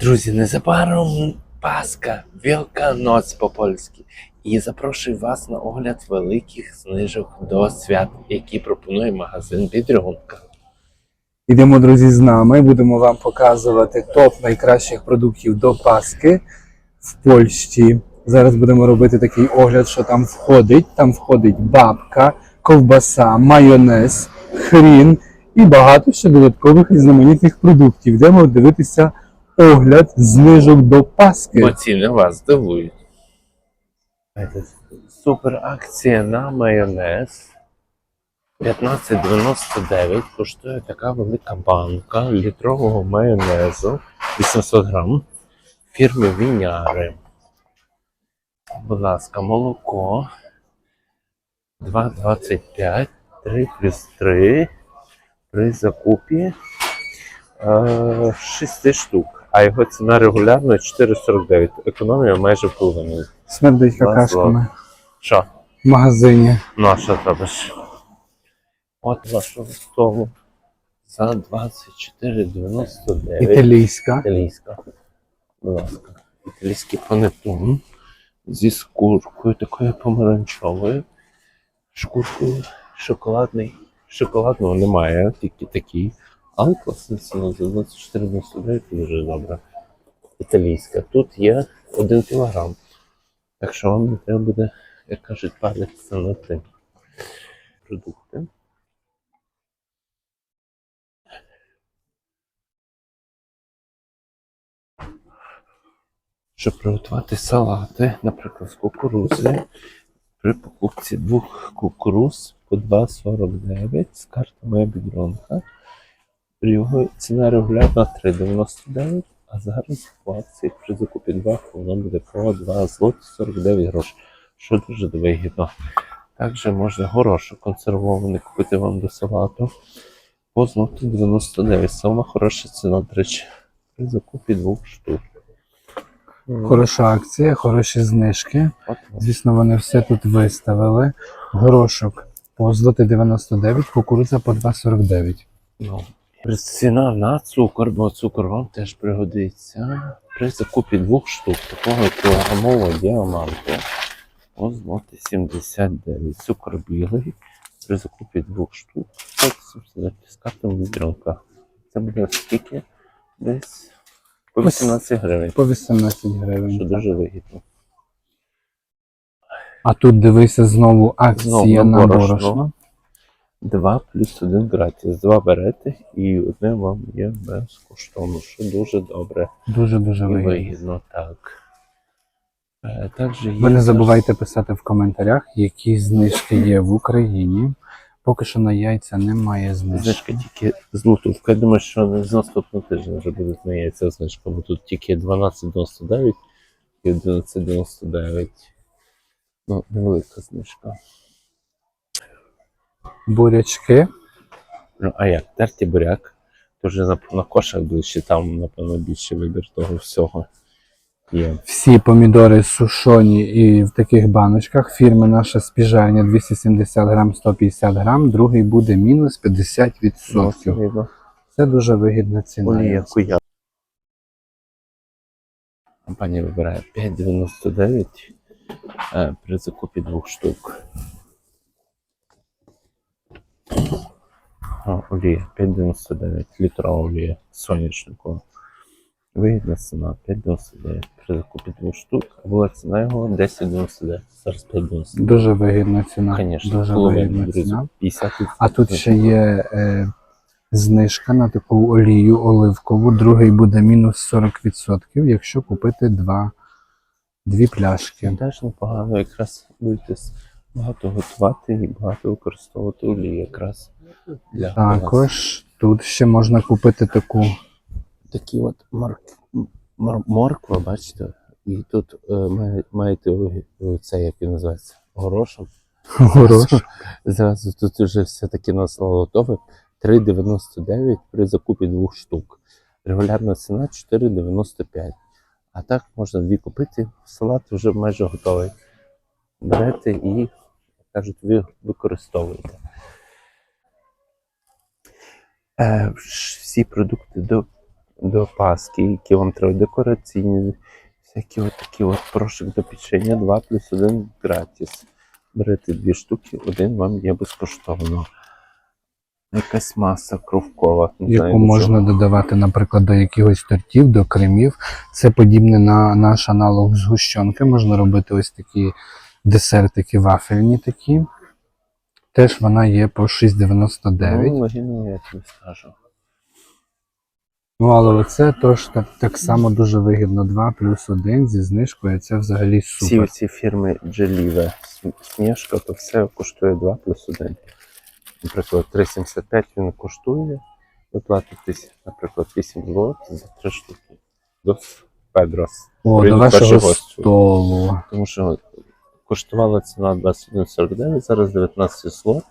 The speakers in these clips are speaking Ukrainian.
Друзі, незабаром Пасха, Великоноць по-польськи. І запрошую вас на огляд великих знижок до свят, які пропонує магазин Бідрюнка. Ідемо, друзі, з нами. Будемо вам показувати топ найкращих продуктів до Паски в Польщі. Зараз будемо робити такий огляд, що там входить. Там входить бабка, ковбаса, майонез, хрін і багато ще додаткових різноманітних продуктів. Йдемо дивитися огляд знижок до Паски. Бо ціни вас здивують. Супер акція на майонез. 15,99 коштує така велика банка літрового майонезу 800 грам фірми Віняри. Будь ласка, молоко 2,25, 3 плюс 3 при закупі е, 6 штук, а його ціна регулярно 4,49. Економія майже половину. Смердить какашками Що? в магазині. Ну, а що робиш? От вашого столу за 24,99. Італійська. Італійська. Будь ласка. Італійський панетон зі скуркою такою помаранчовою. Шкуркою шоколадний. Шоколадного немає, тільки такий. Але класна ціна за 24,99 дуже добре. Італійська. Тут є 1 кілограм. Так що вам не треба буде, як кажуть, палитися на тим продукти. Щоб приготувати салати, наприклад, з кукурузи, при покупці двох кукуруз по 2,49 з карти моя бідронка. Його ціна регулярна 3,99, а зараз в акції при закупі 2 воно буде по 2 злоти 49 грошей, що дуже вигідно. Також можна горошок консервований купити вам до салату по злоту 99. Сама хороша ціна, до речі, при закупі двох штук. Хороша акція, хороші знижки. Звісно, вони все тут виставили. Горошок по злоти 99, кукурудза по 2,49. Ціна на цукор, бо цукор вам теж пригодиться. При закупі двох штук такого кілограмового діаманту. О, злоти 79. Цукор білий. При закупі двох штук. 179 з картом відрілка. Це буде скільки? Десь по 18 гривень. По 18 гривень. Що дуже вигідно. А тут дивися знову акція Знову на борошно. Борошно. 2 плюс 1 гратіс. Два берете і одне вам є безкоштовно, що дуже добре. Дуже-дуже І вигідно. вигідно, так. Е, Також є Ви не забувайте писати в коментарях, які знижки є в Україні. Поки що на яйця немає знижки. Знижка тільки злотовка. Я думаю, що не з наступного тижня вже буде змінятися знижка, бо тут тільки 12,99 і 11,99. Ну, невелика знижка. Бурячки. Ну, а як? Терті буряк. Вже на, на кошах ближче, там, напевно, більше вибір того всього є. Всі помідори сушоні і в таких баночках. Фірми наша спіжання 270 грам, 150 грам. Другий буде мінус 50%. Видно. Це дуже вигідна ціна. Олія куя. Компанія вибирає 5,99 е, при закупі двох штук. Олія 5,99 літрова олія соняшникова. Вигідна ціна 5,99 при закупі двох штук. Була ціна його 10,99. Зараз 5,99. Дуже вигідна ціна. Звісно, дуже вигідна друзі. ціна. 50 А тут ще є е, знижка на таку олію оливкову. Другий буде мінус 40%, якщо купити два, дві пляшки. Теж непогано, якраз будете багато готувати і багато використовувати олії якраз для Також тут ще можна купити таку такі от мор... мор... морква, бачите, і тут е, маєте це, як він називається, горошок. горош. Зразу тут вже все таки на слово готове. 3,99 при закупі двох штук. Регулярна ціна 4,95. А так можна дві купити, салат вже майже готовий. Берете і, кажуть, ви використовуєте. Е, всі продукти до до Пасхи, які вам треба декораційні, всякі от такі от порошок до печення, 2 плюс 1 гратіс. Берете дві штуки, один вам є безкоштовно. Якась маса кровкова. не знаю, яку чого. можна додавати, наприклад, до якихось тортів, до кремів. Це подібне на наш аналог згущенки. Можна робити ось такі десертики вафельні такі. Теж вона є по 6,99. Ну, я тобі скажу. Ну, але оце тож так, так само дуже вигідно. 2 плюс 1 зі знижкою. Це взагалі Всі супер. ці фірми Джеліве, Сніжка, то все коштує 2 плюс 1. Наприклад, 3,75 він коштує. Ви платите, наприклад, 8 злот за 3 штуки. До Педрос. О, до вашого столу. Тому що коштувала ціна 21,49, зараз 19 слот.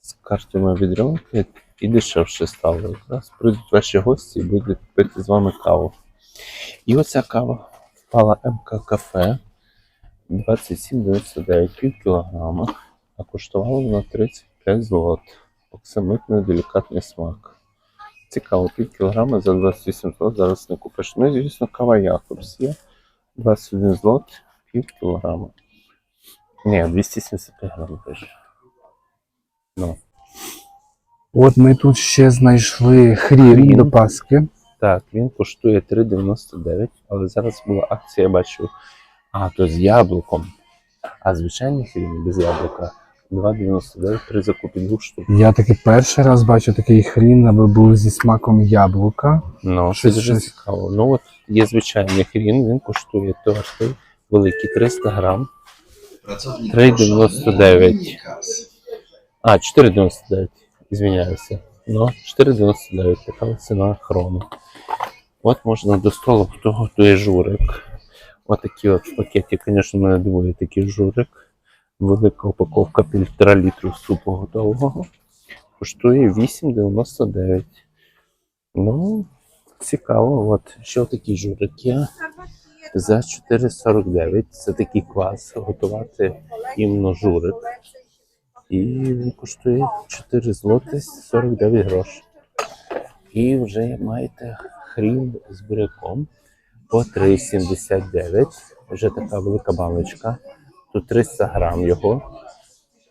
З картами відрюнки і дешевше стало. Якраз прийдуть ваші гості і будуть пити з вами каву. І оця кава впала МК кафе 27,99 пів кілограма, а коштувала вона 35 злот. Оксамитний делікатний смак. Цікаво, пів кілограма за 28 злот зараз не купиш. Ну і звісно, кава Якобс є. 21 злот, пів кілограма. Ні, 275 грам пише. Ну. От ми тут ще знайшли хрін до Паски. Так, він коштує 3,99, але зараз була акція, я бачу. А, то з яблуком. А звичайний хрін без яблука 2,99 при закупі двох штук. Я таки перший раз бачу такий хрін, аби був зі смаком яблука. Ну, Щось- це дуже цікаво. Ну от є звичайний хрін, він коштує товстий, великий 300 грам. Pracownik 3,99. А, 4,99, звиняюся. Ну, 4,99 така ціна хрону. От можна до столу, хто готує журик. Отакі от в пакеті, звісно, мене дивує такий журик. Велика упаковка півтора літру супу готового. Коштує 8,99. Ну, цікаво. От ще такий журик є. За 4,49. Це такий клас. Готувати іменно журик. І він коштує 4 злоти 49 грошей. І вже маєте хрін з буряком по 3,79. Вже така велика баночка. Тут 300 грам його.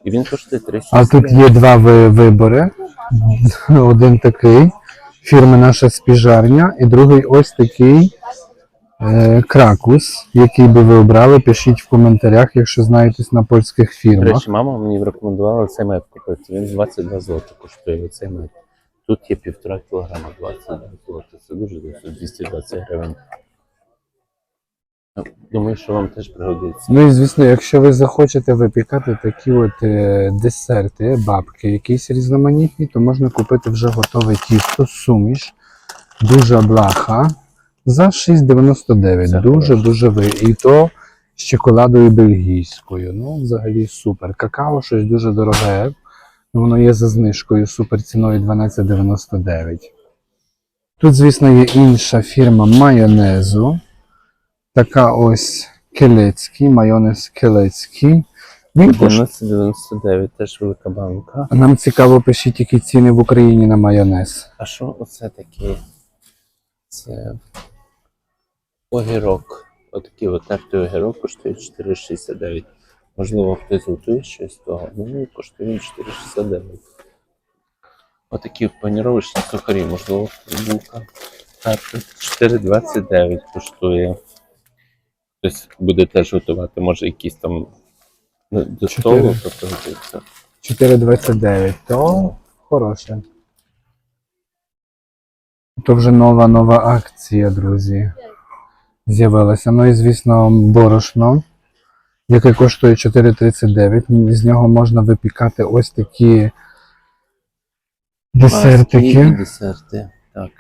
І він коштує 3,79. А тут є два вибори. Один такий фірми наша спіжарня, і другий ось такий кракус, який би ви обрали. Пишіть в коментарях, якщо знаєтесь на польських До фірмах. речі, мама мені рекомендувала цей мед купити. Він 22 злоти коштує цей мед. Тут є півтора кілограма 22 злоти. Це дуже досить 220 гривень. Ну, Думаю, що вам теж пригодиться. Ну і звісно, якщо ви захочете випікати такі от е, десерти, бабки, якісь різноманітні, то можна купити вже готове тісто, суміш, дуже блаха за 6,99. Дуже-дуже ви. І то з чоколадою бельгійською. Ну, взагалі супер. Какао щось дуже дороге. Воно є за знижкою супер ціною 12,99. Тут, звісно, є інша фірма майонезу. Така ось келецький, майонез келецький. Він коштує. 11,99 теж велика банка. Нам цікаво, пишіть, які ціни в Україні на майонез. А що оце таке? Це огірок. Отакий от тертий огірок коштує 4,69. Можливо, хтось готує щось з того. Ну, коштує він 4,69. Отакі паніровочні сухарі, можливо, булка. Так, 4,29 коштує. Хтось буде теж готувати, може якісь там ну, до столу, тобто готується. 4,29. То хороше. То вже нова нова акція, друзі. З'явилася. Ну і звісно, борошно, яке коштує 4,39. З нього можна випікати ось такі Паски десертики. десерти. Так.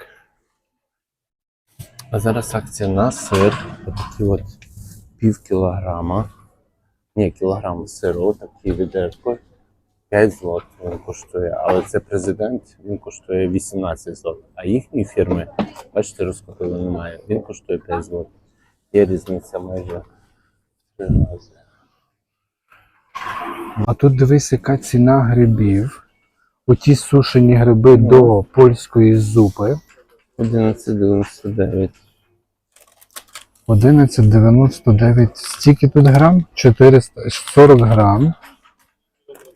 А зараз акція на сир. Отакі от пів кілограма. Ні, кілограм сиру, такі відерко. 5 злот він коштує. Але це президент, він коштує 18 злот. А їхньої фірми, бачите, розкупили немає. Він коштує 5 злот. Є різниця майже три рази. А тут дивись, яка ціна грибів. Оті сушені гриби до польської зупи. 11,99. 11,99. Стільки тут грам? 440 грам.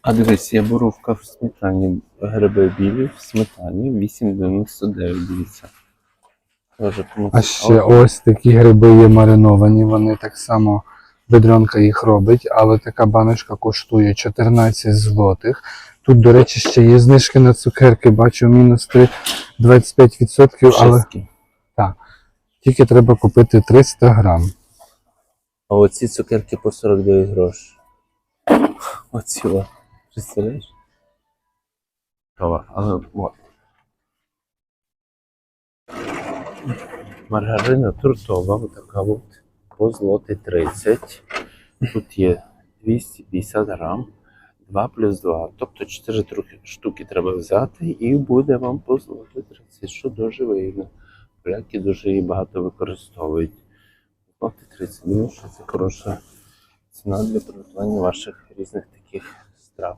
А дивись, я боровка в сметані. Гриби білі в сметані 8,99, дивіться. Кому А ще ось такі гриби є мариновані. Вони так само бедронка їх робить, але така баночка коштує 14 злотих. Тут, до речі, ще є знижки на цукерки, бачу мінус 3, 25%, але Чеські. тільки треба купити 300 грам. А оці цукерки по 49 грошей. Оці. Представляєш? Але от. Маргарина тортова, отака от, по злоти 30. Тут є 250 грам, 2 плюс 2. Тобто 4 штуки треба взяти і буде вам по злоти 30, що дуже вигідно. Поляки дуже її багато використовують. Злоти 30. Думаю, що це хороша ціна для приготування ваших різних таких страв.